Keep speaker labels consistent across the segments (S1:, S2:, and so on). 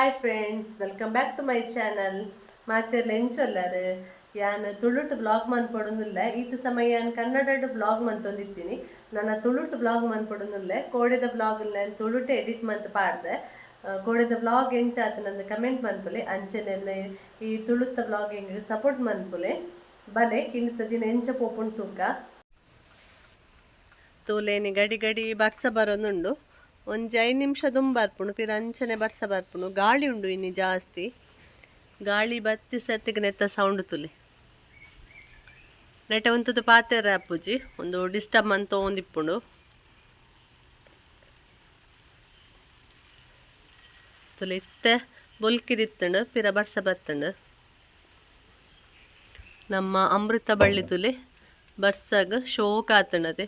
S1: Hi friends welcome back to my channel ಮಾತಿರ್ಲ ಎಂಚೊಲ್ಲರು ಯಾನ್ ತುಳುಟು ಬ್ಲಾಗ್ ಮನ್ಪೊಡೊಂದುಲ್ಲ ಈತ ಸಮಯ ಯಾನ್ ಕನ್ನಡಡ್ ಬ್ಲಾಗ್ ಮಂತೊಂದಿತ್ತೀನಿ ನನ್ನ ತುಳುಟು ಬ್ಲಾಗ್ ಮನ್ಪೊಡೊಂದುಲ್ಲ ಕೋಡೆದ ಬ್ಲಾಗ್ ತುಳುಟು ಎಡಿಟ್ ಮಂತ್ ಪಾಡ್ದೆ ಕೋಡೆದ ಬ್ಲಾಗ್ ಎಂಚಾತ ನಂದು ಕಮೆಂಟ್ ಮನ್ಪುಲೆ ಅಂಚೆನೆಲ್ಲ ಈ ತುಳುತ್ತ ಬ್ಲಾಗಿಂಗ್ ಸಪೋರ್ಟ್ ಮನ್ಪುಲೆ ಬಲೆ ಕಿಣಿತ ದಿನ ಎಂಚ ಪೋಪುಂಡು ತೂಕ ತೂಲೇನಿ ಗಡಿ ಗಡಿ ಬರ್ಸ ಬರೋನುಂಡು ಒಂಜಿ ಐದು ನಿಮಿಷ ದುಂಬಾರ್ಪುಂಡು ಪಿರ ಅಂಚನೆ ಬರ್ಸ ಬರ್ಪುಣು. ಗಾಳಿ ಉಂಡು ಇನ್ನು ಜಾಸ್ತಿ. ಗಾಳಿ ಬತ್ತಿ ಸತ್ತಿಗೆ ನೆತ್ತ ಸೌಂಡ್ ತುಲಿ. ನೆಟ ಒಂತದ್ದು ಪಾತೆರ ಅಪ್ಪುಜಿ. ಒಂದು ಡಿಸ್ಟರ್ಬ್ ಅಂತ ಒಂದಿಪ್ಪುಂಡು ತುಲಿ ಇತ್ತೆ ಬೊಲ್ಕಿದಿತ್ತಂಡು ಪಿರ ಬರ್ಸ ಬತ್ತಂಡು ನಮ್ಮ ಅಮೃತ ಬಳ್ಳಿ ತುಲಿ, ಬರ್ಸಾಗ ಶೋಕ ಆತಣ್ಣದೆ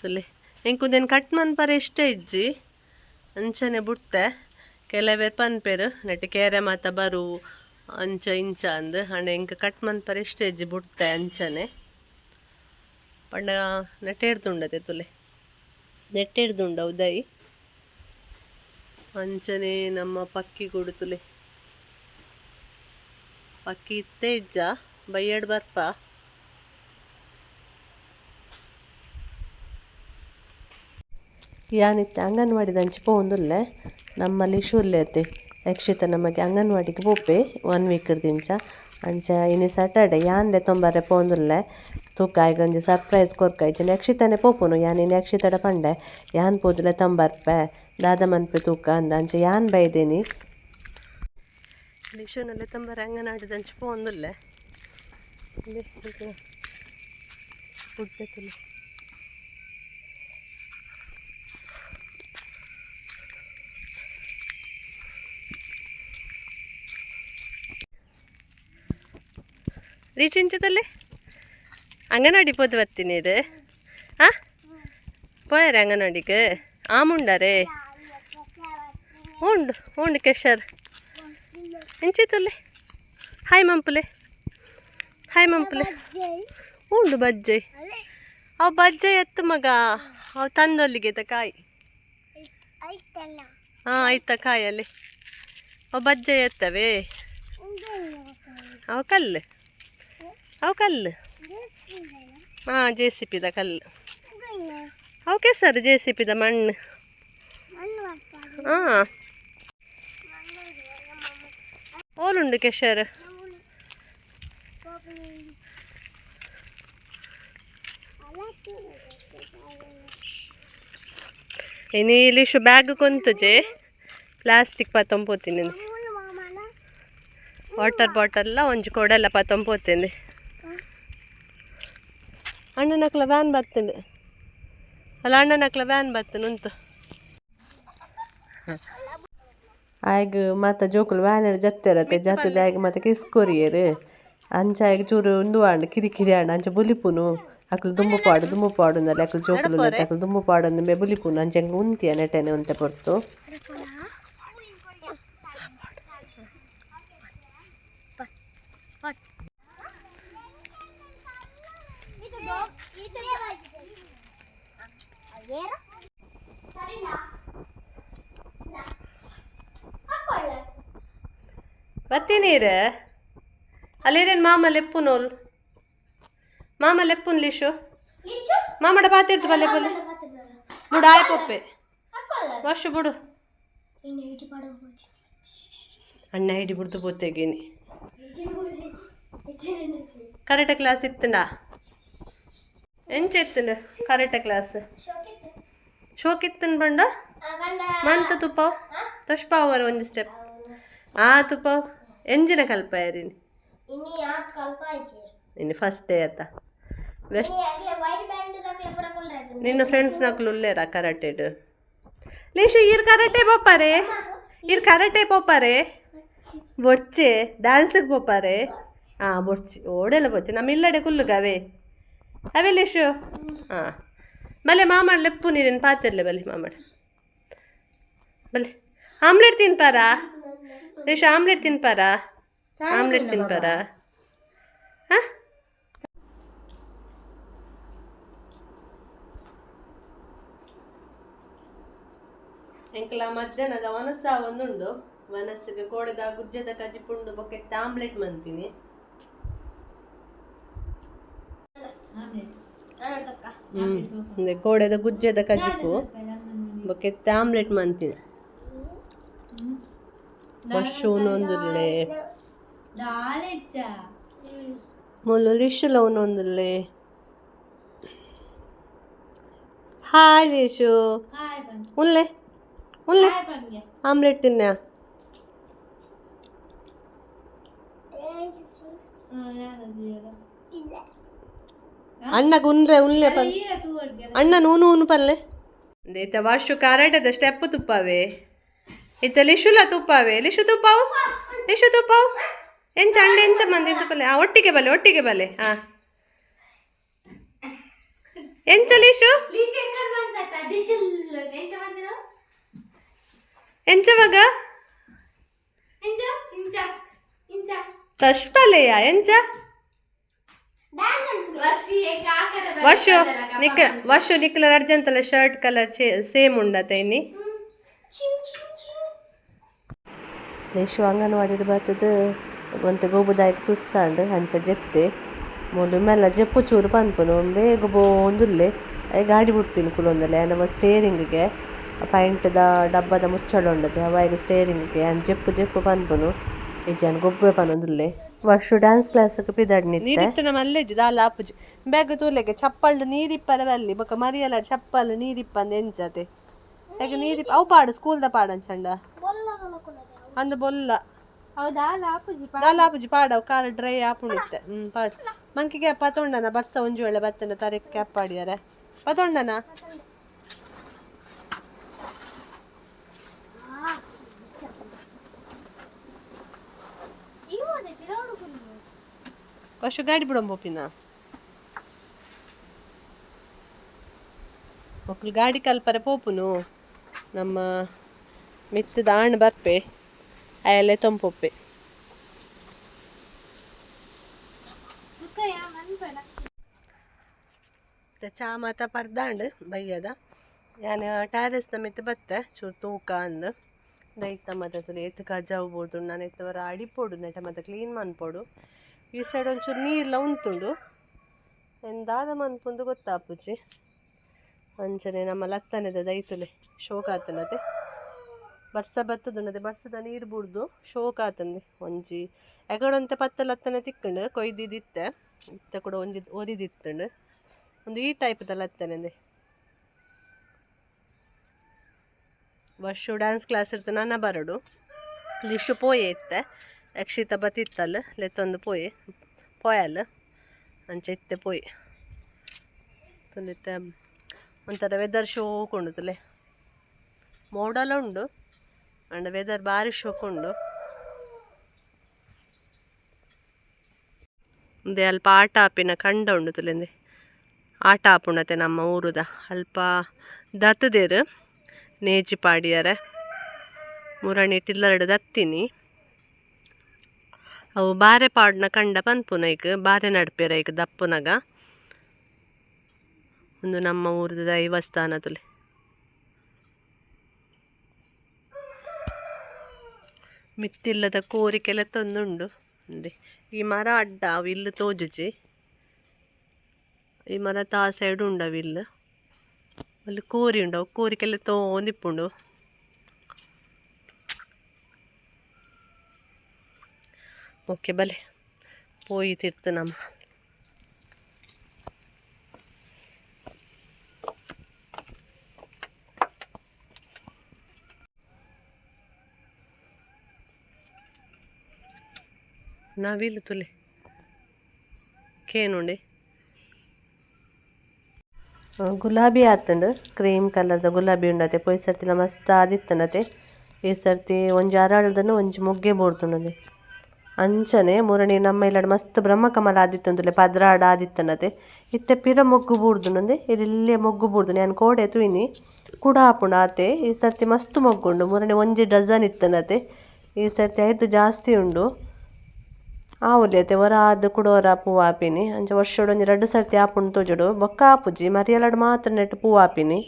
S1: ತುಲಿ ಎಂಕುದೇನು ಕಟ್ ಮನ್ಪರೆ ಇಷ್ಟ ಇಜ್ಜಿ ಅಂಚನೆ ಬುಡ್ತೆ ಕೆಲವೇ ಪನ್ಪೆರು ನೆಟ್ ಕೇರೆ ಮಾತ ಬರು ಅಂಚ ಇಂಚ ಅಂದ್ ಹಂಡೆ ಎಂಕ್ ಕಟ್ ಮನ್ಪರೆ ಇಷ್ಟ ಇಜ್ಜಿ ಬುಡ್ತೆ ಅಂಚನೆ ಪಂಡ ನೆಟ್ಟೇಡ್ದುಂಡತೆ ತುಲೆ ನೆಟ್ಟೇರ್ದುಂಡ ಉದಯ್ ಅಂಚನೆ ನಮ್ಮ ಪಕ್ಕಿ ಗೂಡು ತುಲೆ ಪಕ್ಕಿ ಇತ್ತೇ ಇಜ್ಜ ಬೈಯಡ್ ಬರ್ಪ ಯಾನಿತ್ತೆ ಅಂಗನವಾಡಿ ಅಂಚಿ ಪೋವೊಂದುಲ್ಲೆ ನಮ್ಮಲ್ಲಿ ಶೂಲ್ಯತೆ ಯಕ್ಷಿತ ನಮಗೆ ಅಂಗನವಾಡಿಗೆ ಪೋಪೆ ಒನ್ ವೀಕ್ ದಿಂಚ ಅಂಚ ಇನ್ನು ಸ್ಯಾಟರ್ಡೆ ಯಾನ್ಲೆ ತೊಂಬರೆ ಪೋಂದುಲ್ಲೆ ತೂಕ ಆಗಿ ಒಂಜಿ ಸರ್ಪ್ರೈಸ್ ಕೊರ್ಕಾಯ್ಚಿನ ಯಕ್ಷಿತನೆ ಪೋಪುನು, ಯಾನ್ ಇನ್ನು ಯಕ್ಷಿತಡ ಪಂಡೆ, ಯಾನ್ ಪೋದುಲೆ ತಂಬರ್ಪೆ, ದಾದ ಮನ್ಪೆ ತೂಕ ಅಂದ. ಅಂಚ ಯಾನ್ ಬೈದೇನಿ? ಲಿಶುನಲ್ಲೇ ತಂಬರೆ ಅಂಗನವಾಡಿದ ಅಂಚಿ ಪೋಂದುಲ್ಲೆ ಫುಡ್ ತುಲೆ. ರೀಚಿಂಚದಲ್ಲಿ ಅಂಗನವಾಡಿ ಪೋದು ಬರ್ತೀನಿ ಇದು. ಹಾ ಪೋಯರೆ ಅಂಗನವಾಡಿಗೆ? ಆಮುಂಡರೆ ಉಂಡು ಉಂಡು ಕೆಶರ್. ಇಂಚಿತಲ್ಲಿ ಹಾಯ್ ಮಂಪುಲೆ. ಹಾಯ್ ಮಂಪುಲೆ. ಉಂಡು ಬಜ್ಜೆ. ಅವು ಬಜ್ಜೆ ಎತ್ತು ಮಗ. ಅವು ತಂದಲ್ಲಿಗೆ ಕಾಯಿ. ಹಾಂ ಆಯ್ತಾ ಕಾಯಲ್ಲಿ. ಅವು ಬಜ್ಜೆ ಎತ್ತವೆ. ಅವು ಕಲ್ಲು. ಅವು ಕಲ್ಲು. ಹಾಂ, ಜೆ ಸಿ ಪಿದ ಕಲ್ಲು. ಅವು ಕೆಸರ್, ಜೆ ಸಿ ಪಿದ ಮಣ್ಣು. ಹಾಂ. ಓಲುಂಡು ಕೆಶರ್ ಇನ್ನು ಇಲ್ಲಿ ಶು ಬ್ಯಾಗ್ ಕೊಂತುಜೆ ಪ್ಲಾಸ್ಟಿಕ್ ಪತ್ತೊಂಬೋತೀನಿ ವಾಟರ್ ಬಾಟಲ್ಲ ಒಂಜಿ ಕೊಡೆಲ್ಲ ಪತ್ತೊಂಪೋತೀನಿ ಅಣ್ಣನಕ್ಲ ವ್ಯಾನ್ ಬತ್ತಂಡು ಅಲ್ಲ ಅಣ್ಣನಕ್ಲ ವ್ಯಾನ್ ಬತ್ತನು ಉಂಟು. ಆಯ್ಗ ಮತ್ತೆ ಜೋಕುಲು ವ್ಯಾನ್ ಜತ್ತಿರತ್ತೆ ಜತ್ತದ ಆಯ್ಗ ಮತ್ತೆ ಕಿಸ್ಕೊರಿಯರು ಅಂಚ ಆಯ್ಗ ಚೂರು ಉಂದು ಆಂಡ್ ಕಿರಿ ಕಿರಿ ಆಂಡ್ ಅಂಚ ಬುಲಿಪುನು ಅಕ್ಲು ದುಂಬು ಪಾಡು ದುಂಬು ಪಾಡು ಅಂದಲ್ಲಿ ಅಕ್ಲು ಜೋಕುಲು ಅಕ್ಲು ದುಂಬು ಪಾಡು ಅಂದ ಮೇ ಬುಲಿಪುನು ಅಂಚ ಹಂಗೆ ಉಂತಿಯ ನೆಟೆನೆ ಉಂತೆ ಪೊರ್ತು ಬತ್ತೀನೀರು ಅಲ್ಲಿರೇನು ಮಾಮ ಲೆಪ್ಪುನೋಲ್ ಮಾಮ ಲೆಪ್ಪುನ್ ಲೀಶು ಮಾಮಡ ಪಾತಿರ್ತು ಬಲ್ಲೆ ಬಲ್ಲೆ. ಬಿಡು ಆಯ್ ಪೊಪ್ಪೆ. ವರ್ಷ ಬುಡು. ಅಣ್ಣ ಹಿಡಿ ಬಿಡ್ತು ಪೋತೆಗೇನಿ. Correct class ಇತ್ತಂಡ. ಎಂಚ ಇತ್ತಂಡ ಕರೆಕ್ಟ್ ಕ್ಲಾಸ್ ಶೋಕಿತ್ತನ್ ಬಂಡ ಮಂತ ತುಪ್ಪ? ತೊಷ್ಪಾವರ ಒಂದು ಸ್ಟೆಪ್ ಆ ತುಪ್ಪ, ಎಂಜಿನ ಕಲ್ಪ ಯಾರಿನಿ ಇನ್ನು ಫಸ್ಟ್ ಡೇ ಆತ ಬೆಸ್ಟ್. ನಿನ್ನ ಫ್ರೆಂಡ್ಸ್ ನಕ್ಲು ಉಲ್ಲೇರ ಕರಾಟೆಡ್ ಲೀಶು, ಇರ್ ಕರಾಟೆ ಪೋಪಾರೆ. ಇರ್ ಕರಾಟೆ ಪೋಪಾರೆ. ಬೊಚ್ಚೆ ಡ್ಯಾನ್ಸಿಗೆ ಪೋಪಾರೆ. ಹಾಂ ಬೊಡ್ಚಿ ಓಡೆಲ್ಲ ಬೊಚ್ಚೆ. ನಮ್ಮ ಇಲ್ಲಡೆ ಕುಲ್ಲುಗವೆ ಅವೇ ಶು. ಹಾಂ. ಬಲೆ ಮಾಮಾಡ್ ಲೆಪ್ಪು ನೀರಿನ ಪಾತಿರ್ಲೆ ಬಲೆ ಮಾಮಾಡ್ ಬಲೆ ಆಮ್ಲೆಟ್ ತಿನ್ಪಾರಾ? ರೇಷ ಆಮ್ಲೆಟ್ ತಿನ್ಪಾರಾ? ಆಮ್ಲೆಟ್ ತಿನ್ಪಾರಾ? ಹಾಂ? ಎಂಕಲ ಮಧ್ಯಾಹ್ನದ ಒನಸ ಒಂದುಂಡು ಮನಸ್ಸಿಗೆ ಕೋಡದ ಗುಜ್ಜದ ಕಜಿ ಪುಂಡು ಬೊಕ್ಕೆ ಆಮ್ಲೆಟ್ ಮಂತೀನಿ. ಹ್ಮ್. ಕೋಡೆದ ಗುಜ್ಜದ ಕಜಿಪು. ಬೊಕ್ಕೆ ಆಮ್ಲೆಟ್ ಮಂತೀನಿ ಮಶ್ರೂನ್ ಒಂದುಲ್ಲೆ ಮೊದಲು ಲಿಶುಲ ಒಂದೊಂದುಲ್ಲೆ ಹಾಯ್ ಲಿಶು. ಉಲ್ಲೆ ಉಲ್ಲೆ ಆಮ್ಲೆಟ್ ತಿನ್ನ. ಅಣ್ಣಗ ಗುಂದ್ರೆ ಉಲ್ಲೆ ಪಲ್ ಅಣ್ಣ ನೂನು ಉನು ಪಲ್ಲೆ. ದೇತ ವಾಶು ಕಾರಾಟದ ಸ್ಟೆಪ್ ತುಪ್ಪವೆ. ಇತ್ತ ಲಿಶುಲ ತುಪ್ಪವೆ. ಲಿಶು ತುಪ್ಪವು? ಲಿಶು ತುಪ್ಪವು? ಎಂಚ ಅಂಡೆ ಎಂಚ ಮಂದಿ ತುಪ್ಪಲೆ ಆ ಒಟ್ಟಿಗೆ ಬಲೆ ಒಟ್ಟಿಗೆ ಬಲೆ ಹಾ ಎಂಚ ಲಿಶು? ಎಂಚ ಮಗ? ತಶ್ಪಲೆಯ ಎಂಚ? ವರ್ಷ ನಿಕ್ಕಲ ಅರ್ಜೆಂತಲ್ಲ ಶರ್ಟ್ ಕಲರ್ ಸೇಮ್ ఉండతే ಇನ್ನಿ. ಲೇಶು ಅಂಗನವಾಡಿದ ಬರ್ತದ. ಒಂತೆ ಗೋಬುದಾಯಕ ಸುಸ್ತಾಂಡ್ ಹಂಚ ಜೆತ್ತೆ. ಮೊದಲು ಮೆಲ್ಲ ಜೆಪ್ಪು ಚೂರು ಪನ್ಪುನು ಬೇಗ ಬೋಂದುಲ್ಲೆ ಐ ಗಾಡಿ ಬಿಟ್ಪಿನ ಕುಲೊಂದಲೆ ನಮ್ಮ ಸ್ಟೇರಿಂಗ್ಗೆ ಪೈಂಟ್ದ ಡಬ್ಬದ ಮುಚ್ಚಳ ಉಂಡದೆ ಅವಾಯಿಗೆ ಸ್ಟೇರಿಂಗ್ಗೆ ಅನ್ ಜೆಪ್ಪು ಜೆಪ್ಪು ಈಜಿ ಇಜಾನ್ ಗೊಬ್ಬರ ಪನೊಂದುಲ್ಲೆ ವರ್ಷ ಡ್ಯಾನ್ಸ್ ಕ್ಲಾಸ್ ಪಿದಾಡ್ನಿ ನೀರಿತ್ತು ನಮ್ಮ ಅಲ್ಲೇ ಇದ್ದಿದ್ದು ಅಲ್ಲ ಅಪ್ಪುಜಿ. ಬ್ಯಾಗ್ ತೂಲೆಗೆ ಚಪ್ಪಲ್ ನೀರಿಪ್ಪರ ಬಲ್ಲಿ ಬೊಕ ಮರಿಯಲ್ಲ ಚಪ್ಪಲ್ ನೀರಿಪ್ಪ ಎಂಚತೆ ಯಾಕೆ ನೀರಿಪ್ಪ ಅವು ಪಾಡು ಸ್ಕೂಲ್ದ ಪಾಡಂಚಂಡ ಅಂದ ಬೊಲ್ಲ.
S2: ಹೌದಾ ಲಾಪುಜಿ
S1: ದಾಲಾಪುಜಿ ಪಾಡವು ಕಾರ್ ಡ್ರೈ ಆಪುಣಿತ್ತೆ ಹ್ಮ್ ಪಾಡ್. ಮಂಕಿಗೆ ಪತೊಂಡನ ಬರ್ಸ ಒಂಜು ವೇಳೆ ಬತ್ತನ ತರಕ್ಕೆ ಕ್ಯಾಪ್ ಪಾಡಿದಾರೆ ಪತೊಂಡನ? ವರ್ಷ ಗಾಡಿ ಬಿಡಂಬೋಪಿನ ಮಕ್ಕಳು ಗಾಡಿ ಕಲ್ಪರೆ ಪೋಪುನು ನಮ್ಮ ಮಿತ್ತದ ಆಣ್ ಬರ್ಪೆ ಅಯಲೆ ತಂಪೊಪ್ಪೆ ಚಾ ಮಾತ ಪರ್ದಾಂಡ್ ಬೈಯದ ಯಾನ ಟ್ಯಾರೆಸ್ದ ಮಿತ್ ಬತ್ತೆ ಚೂರು ತೂಕ ಅಂದ್ ದೈತ ಮತ್ತೆ ಎತ್ತು ಕಜಾವು ಬೋದು ನಾನು ಎತ್ತವರ ಅಡಿಪೋಡು ನೆಟ ಮತ್ತೆ ಕ್ಲೀನ್ ಮನ್ಪೋಡು ಈ ಸೈಡ್ ಒಂಚೂರು ನೀರ್ಲ ಉಂತುಂಡು. ಎಂದಾದ ಮನ್ಪುಂದು ಗೊತ್ತಾಪುಜಿ ಅಂಚನೆ ನಮ್ಮ ಲತ್ತನೆದ ದೈತುಲೆ ಶೋಕ ಆತನತೆ ಬರ್ಸ ಬತ್ತದುಂಡದೆ ಬರ್ಸದ ನೀರು ಬುಡ್ದು ಶೋಕ ಒಂಜಿ ಎಗಡೊಂತೆ ಪತ್ತ ಲತ್ತನೆ ತಿಕ್ಕಂಡು ಕೊಯ್ದಿದ್ದಿತ್ತೆ ಇತ್ತ ಕೂಡ ಒಂಜಿ ಒದಿದಿತ್ತಂಡು. ಒಂದು ಈ ಟೈಪ್ದ ಲತ್ತನೆಂದೆ. ವರ್ಷ ಡ್ಯಾನ್ಸ್ ಕ್ಲಾಸ್ ಇರ್ತ ನನ್ನ ಬರಡು. ಲಿಶು ಪೋಯೆ ಇತ್ತೆ. ಯಕ್ಷಿತ ಬತ್ತಿತ್ತಲ್ಲ ಲೆತ್ತೊಂದು ಪೋಯೆ ಪೋಯಲ್ ಅಂಚೆ ಇತ್ತೆ ಪೋಯೆ ತುಲಿತ್ತೆ ಒಂಥರ ವೆದರ್ ಶೋ ತುಲೆ ಮೋಡಲ ಉಂಡು ಅಂಡ್ ವೆದರ್ ಭಾರಿ ಶೋಕೊಂಡು ಒಂದೇ ಅಲ್ಪ ಆಟ ಆಪಿನ ಕಂಡ ಉಂಡು ತುಲೆಂದೆ ಆಟ ಆಪುಣತೆ ನಮ್ಮ ಊರುದ ಅಲ್ಪ ದತ್ತದೇರು ನೇಜಿ ಪಾಡಿಯರೆ ಮುರಣಿ ಟಿಲ್ಲರ್ಡ್ ದತ್ತಿನಿ ಅವು ಬಾರೆ ಪಾಡ್ನ ಕಂಡ ಪನ್ಪುನ ಈಗ, ಬಾರೆ ನಡ್ಪೇರ ಈಗ ದಪ್ಪುನಗ. ಒಂದು ನಮ್ಮ ಊರದ ದೈವಸ್ಥಾನ ತುಲೆ. ಮಿತ್ತಿಲ್ಲದ ಕೋರಿಕೆಲ್ಲ ತಂದುಂಡು. ಅಂದೆ, ಈ ಮರ ಅಡ್ಡ ಅವಿಲ್ಲು ತೋಜುಜಿ ಈ ಮರ ತಾ ಸೈಡ್ ಉಂಡ ಅವಿಲ್ಲು ಅಲ್ಲಿ ಕೋರಿ ಉಂಡು, ಅವು ಕೋರಿಕೆಲ್ಲ ತೋಂದಿಪ್ಪುಂಡು. ಓಕೆ ಬಲೆ ಪೋಯಿ ತಿರ್ತು ನಮ್ಮ. ನಾವಿಲ್ಲ ತುಲೆ. ಕೇನುಂಡೆ ಗುಲಾಬಿ ಆತಂಡು, ಕ್ರೀಮ್ ಕಲರ್ದ ಗುಲಾಬಿ ಉಂಡತೆ ಪೊಯ್ ಸರ್ತಿಲ ಮಸ್ತ್ ಆದಿತ್ತನತೆ ಈ ಸರ್ತಿ ಒಂಜಿ ಅರಾಳದನ್ನು ಒಂಜಿ ಮೊಗ್ಗೆ ಬೋಡ್ತುಂಡದೆ ಅಂಚನೆ ಮುರಣಿ ನಮ್ಮ ಇಲ್ಲಡ್ ಮಸ್ತ್ ಬ್ರಹ್ಮಕಮಲ ಆದಿತ್ತಂದುಲೆ ಪದ್ರಾಡ ಆದಿತ್ತನತೆ ಇತ್ತೆ ಪಿರ ಮೊಗ್ಗು ಬೂರ್ದುನಂದೆ ಇಲ್ಲಿ ಮೊಗ್ಗು ಬೂಡ್ದು ನಾನು ಕೋಡೆ ತುಯಿನಿ, ಕುಡ ಆಪುಂಡು ಆತೆ ಈ ಸರ್ತಿ ಮಸ್ತ್ ಮೊಗ್ಗುಂಡು ಮುರಣಿ ಒಂಜಿ ಡಜನ್ ಇತ್ತನತೆ. ಈ ಸರ್ತಿ ಐದು ಜಾಸ್ತಿ ಉಂಡು. ಆವುಲೆತೆ ವರ ಆದ್ ಕುಡೋರ ಪೂ ಆಪಿನಿ ಅಂಚ ವರ್ಷೋಡು ಒಂಜಿ ರಡ್ಡ್ ಸರ್ತಿ ಆಪುಂಡು ತೋಜುಡು. ಬೊಕ್ಕ ಆಪುಜಿ, ಮರಿಯಲಡ್ ಮಾತ್ರ ನೆಟ್ಟು ಪೂ ಆಪಿನಿ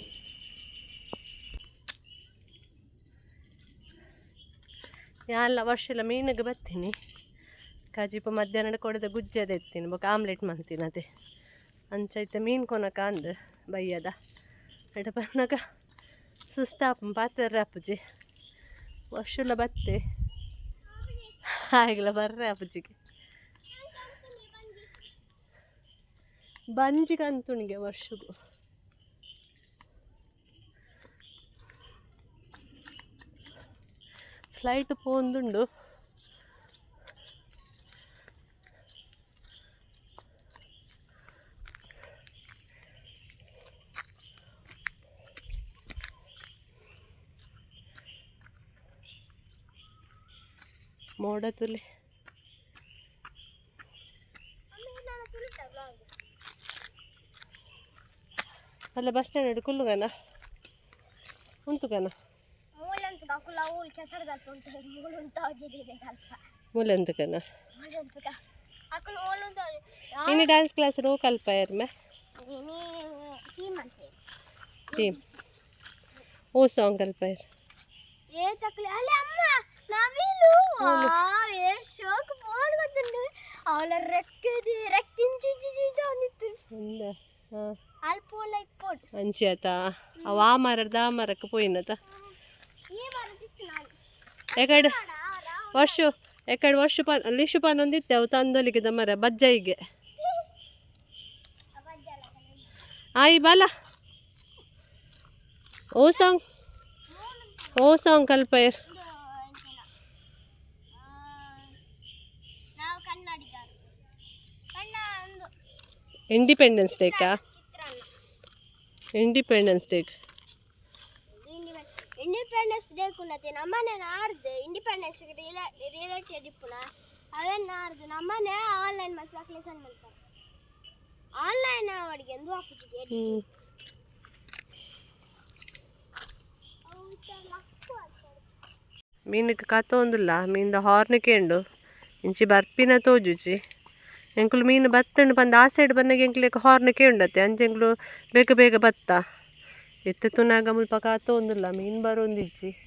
S1: ಯಾಲ್ಲ ವರ್ಷಲ ಮೀನಿಗೆ ಬರ್ತೀನಿ ಕಾಜಿಪ ಮಧ್ಯಾಹ್ನ ಕೊಡದ ಗುಜ್ಜದ ಎತ್ತಿನ ಬೊಕ ಆಮ್ಲೆಟ್ ಮಾಡ್ತೀನಿ ಅದೇ. ಅಂಚೈತೆ ಮೀನು ಕೊನಕ ಅಂದ್ ಬೈಯದ. ಎಡ ಬಂದಾಗ ಸುಸ್ತಾಪ, ಪಾತ್ರ ಅಪ್ಪುಜಿ ವರ್ಷಲ ಬತ್ತೆ. ಆಗಿಲ್ಲ ಬರ್ರೆ ಅಪ್ಪುಜಿಗೆ ಬಂಜಿಗೆ ಅಂತುಣಿಗೆ ವರ್ಷಗೂ. ಫ್ಲೈಟ್ ಪೋಂದುಂಡು ಮೋಡ ತುಲಿ ಅಲ್ಲ ಬಸ್ ಸ್ಟ್ಯಾಂಡ್ ಕುಲ್ಲುಗನ ಉಂಟು ಕನ
S2: ಮೂಲಂತ ಕಾಕುಲ ಊಲ್ ಕೆಸರು ಕಲ್ಪ ಉಂಟು ಮೂಲಂತ ನೋಡತ್ತಲ್ಲಿ ಅಲ್ಲ
S1: ಬಸ್ ಸ್ಟ್ಯಾಂಡ್
S2: ಹಿಡು ಕುಲ್ಲುಗನ ಉಂಟುಗನ ಮೂಲಂತ
S1: ನೀನು ಡ್ಯಾನ್ಸ್ ಕ್ಲಾಸ್ ನೋ ಕಲ್ಪ ಯಾರಮ್ಮ
S2: ಟೀಮ್
S1: ಓ ಸಾಂಗ್ ಕಲ್ಪ
S2: ಏ ಅಮ್ಮ! ನವಿಲು ಶೋಕ್ ಫೋನ್ ಅವಳ ರೆಕ್ಕಿದೆ ರೆಕ್ಕಿಂಚಿ ಅಂದಿತ್ತು.
S1: ఉందా
S2: ಅಲ್ಲಿ ಏ
S1: ಎಕಡ್ ವರ್ಷು. ಎಕಡ್ ವರ್ಷ ಪಾನ್ ಲಿಶು ಪಾನ್ ಒಂದಿತ್ತೆ ಅವು ತಂದೊಲಿಗಿದ ಮರ ಬಜ್ಜಾಯಿಗೆ. ಆಯಿ ಬಾಲ. ಓ ಸಾಂಗ್. ಓ ಸಾಂಗ್
S2: ಕಲ್ಪೈರ್.
S1: ಇಂಡಿಪೆಂಡೆನ್ಸ್ ಡೇಕಾ ಇಂಡಿಪೆಂಡೆನ್ಸ್ ಡೇಕ್
S2: ಇಂಡಿಪೆಂಡೆನ್ಸ್ ಡೇ ಕುನ್ನತೆ ನಮ್ಮನೆ ನಾಡ್ದು ಇಂಡಿಪೆಂಡೆನ್ಸ್ ರಿಲೇಟೆಡ್ ಇಪ್ಪುನ ಅವೇನು ನಾಡ್ದು ನಮ್ಮನೆ ಆನ್ಲೈನ್ ಮತ್ತು ಅಪ್ಲಿಕೇಶನ್ ಮಾಡ್ತಾರೆ ಆನ್ಲೈನ್ ಅವಡಿಗೆ ಎಂದು ಹಾಕುತ್ತಿಗೆ
S1: ಮೀನಕ್ಕೆ ಕತ್ತೊಂದುಲ್ಲ ಮೀನ್ದ ಹಾರ್ನ್ ಕೇಂಡು. ಇಂಚಿ ಬರ್ಪಿನ ತೋಜುಚಿ. ಎಂಕುಲು ಮೀನು ಬತ್ತಂಡು ಬಂದು ಆ ಸೈಡ್ ಬಂದಾಗ ಎಂಕ್ಲೆಗ್ ಹಾರ್ನ್ ಕೇಂಡತ್ತೆ ಅಂಚೆಂಕ್ಲು ಬೇಗ ಬೇಗ ಬತ್ತ. ಇತ್ತೆ ತುನಾಗ ಮುಲ್ಪ ಕಾತೋಂದುಲ್ಲ ಮೀನು ಬರೋಂದಿಜ್ಜಿ.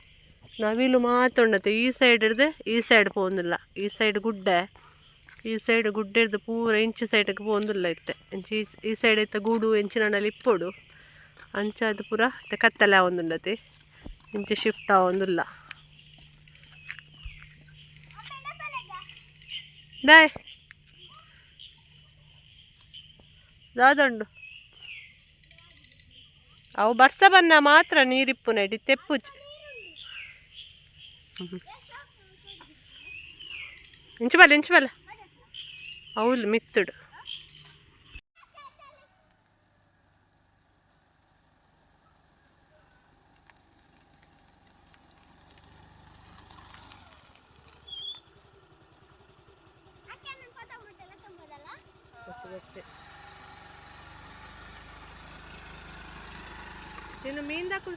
S1: ನವಿಲು ಮಾತೊಂಡತ್ತೆ ಈ ಸೈಡ್ ಹಿಡ್ದು ಈ ಸೈಡ್ ಪೋಂದಿಲ್ಲ. ಈ ಸೈಡ್ ಗುಡ್ಡ. ಈ ಸೈಡ್ ಗುಡ್ಡ ಹಿಡ್ದು ಪೂರ ಇಂಚಿ ಸೈಡ್ಗೆ ಪೋಂದಿಲ್ಲ ಇತ್ತೆ. ಇಂಚಿ ಈ- ಈ ಸೈಡ್ ಇತ್ತ ಗೂಡು ಎಂಚಿನಲ್ಲಿ ಇಪ್ಪೊಡು. ಅಂಚ ಅದು ಪೂರ ಇತ್ತೆ ಕತ್ತಲೆ ಆವೊಂದುಂಡತಿ ಇಂಚೆ ಶಿಫ್ಟ್ ಆವೊಂದುಲ್ಲ. ದಾಯ್. ದಾದಂಡು. ಅವು ಬರ್ಸ ಬನ್ನ ಮಾತ್ರ ನೀರಿಪ್ಪು ನಡಿ ತೆಪ್ಪುಜಿ ಇಂಚು ಬಲ್ಲ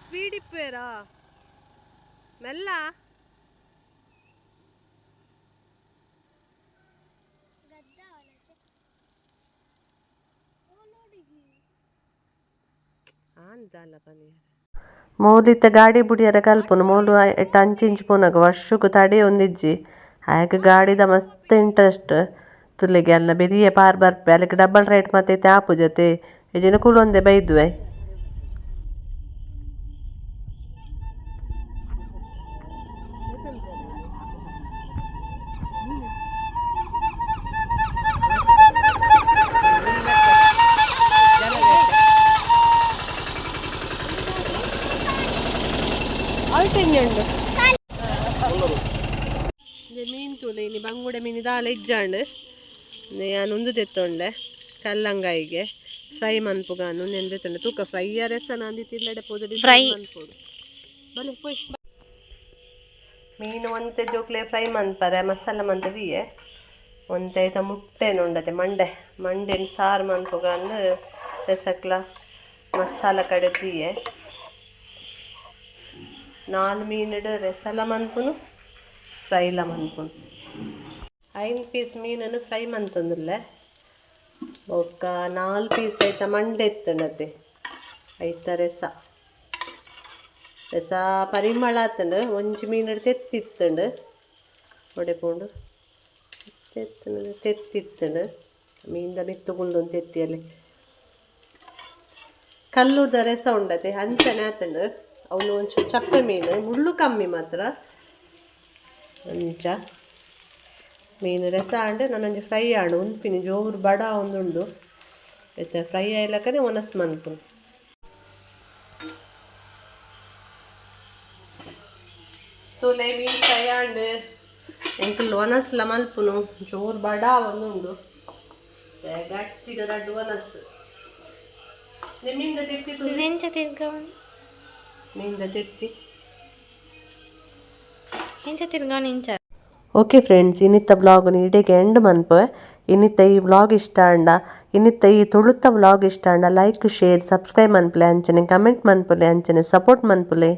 S1: സ്വീഡിപ്പേരാ മെല്ല ಆಂಜಾಲ ಬನಿಯರ ಗಾಡಿ ಬುಡಿಯರ ಕಲ್ಪುನು ಮೂಲು ಎಟ್ಟ ಅಂಚಿಂಚು ಪೋನಗ ವರ್ಷಕ್ಕೂ ತಡೆ ಒಂದಿಜ್ಜಿ. ಆಯಕ ಗಾಡಿದ ಮಸ್ತ್ ಇಂಟ್ರೆಸ್ಟ್ ತುಲೆಗೆ ಅಲ್ಲ ಬೆರಿಯ ಪಾರ್ ಬರ್ಪೆ, ಅಲ್ಲಿಗೆ ಡಬಲ್ ರೇಟ್ ಮತ್ತೆ ತ್ಯಾಪು ಜೊತೆ. ಇದನ್ನು ಕುಲೊಂದೆ ಬೈದ್ವೆ. ತೂಲೆ ಇನ್ನು ಬಂಗುಡೆ ಮೀನು ದಾಲ ಇಜ್ಜಾಂಡ್. ನಾನೊಂದು ತೆತ್ತೊಂಡೆ ಕಲ್ಲಂಗಾಯಿಗೆ ಫ್ರೈ ಮನ್ಪುಗಾನು ನೆಂದೆತ್ತೊಂಡೆ ತೂಕ ಫ್ರೈ ಅರೆಸ ನಾನು ತಿಲ್ಲಡೆ ಪೋದಡಿ ಫ್ರೈ. ಮನ್ಪೋಡು ಬಲೆ ಪೋಯ್ ಮೀನು ಒಂತೆ ಜೋಕ್ಲೆ ಫ್ರೈ ಮನ್ಪರೆ ಮಸಾಲ ಮಂತದಿಯೇ ಒಂತೆ ಐತ ಮುಟ್ಟೆನು ಉಂಡತೆ ಮಂಡೆ. ಮಂಡೆನ್ ಸಾರು ಮನ್ಪುಗಾಂದು ರೆಸಕ್ಲ ಮಸಾಲ ಕಡೆದಿಯೇ ನಾಲ್ ಮೀನಿಡು ರೆಸಲ ಮನ್ಪುನು ಫ್ರೈಲ ಮನ್ಪುನು. ಐದು ಪೀಸ್ ಮೀನನ್ನು ಫ್ರೈ ಮಂತೊಂದುಲ್ಲೆ ಬೊಕ್ಕ ನಾಲ್ಕು ಪೀಸ್ ಐತ ಮಂಡೆ ಎತ್ತುಂಡತೆ ಐತ ರಸ. ರೆಸ ಪರಿಮಳ ಆತಂಡು. ಒಂಜಿ ಮೀನು ತೆತ್ತಿತ್ತುಂಡು. ಒಡೆಪೋಂಡು ತೆತ್ತನ ತೆತ್ತಿತ್ತಂಡು. ಮೀನ್ದ ಮಿತ್ತುಗುಳ್ದೊಂದು ತೆತ್ತಿಯಲ್ಲಿ. ಕಲ್ಲುರ್ದ ರಸ ಉಂಡತೆ. ಅಂಚನೆ ಆತಂಡು. ಅವನು ಒಂಚೂರು ಚಪ್ಪೆ ಮೀನು. ಮುಳ್ಳು ಕಮ್ಮಿ ಮಾತ್ರ. ಅಂಚ ಮೀನು ರಸ ಆಂಡು ನಾನೊಂದು ಫ್ರೈ ಆಂಡು. ಉಂಪಿನಿ ಜೋರು ಬಡ ಒಂದುಂಡು. ಆಯ್ತಾ? ಫ್ರೈ ಆಯ್ಲಕ್ಕನೆ ಒನಸ್ ಮನ್ಪು. ತೂಲೆ ಮೀನು ಫ್ರೈ ಆಂಡು ಎಂಕಲ್ ಒನಸ್ಲ ಮಲ್ಪುನು ಜೋರು ಬಡ ಒಂದುಂಡು. ಗಟ್ಟಿಡ ರಡ್ಡು ಒನಸ್. ನಿಮ್ಮಿಂದ ತೆತ್ತಿತು
S2: ನೆಂಚ ತಿರ್ಗವಣಿ
S1: ನಿಂದ ತೆತ್ತಿ
S2: ನೆಂಚ ತಿರ್ಗವಣಿ ಇಂಚ
S1: ಓಕೆ ಫ್ರೆಂಡ್ಸ್ ಇನ್ನಿತ್ತ ಬ್ಲಾಗ್ ಇಡೀಗೆ ಎಂಡ್ ಮನ್ಪೆ ಇನ್ನಿತ್ತ ಈ ವ್ಲಾಗ್ ಇಷ್ಟ ಅಂಡ ಇನ್ನಿತ್ತ ಈ ತುಳುತ್ತ ವ್ಲಾಗ್ ಇಷ್ಟ ಅಂಡ ಲೈಕ್ ಶೇರ್ ಸಬ್ಸ್ಕ್ರೈಬ್ ಮನ್ಪುಲೆ ಅಂಚನೆ ಕಮೆಂಟ್ ಮನ್ಪುಲೆ ಅಂಚನೆ ಸಪೋರ್ಟ್ ಮನ್ಪುಲೆ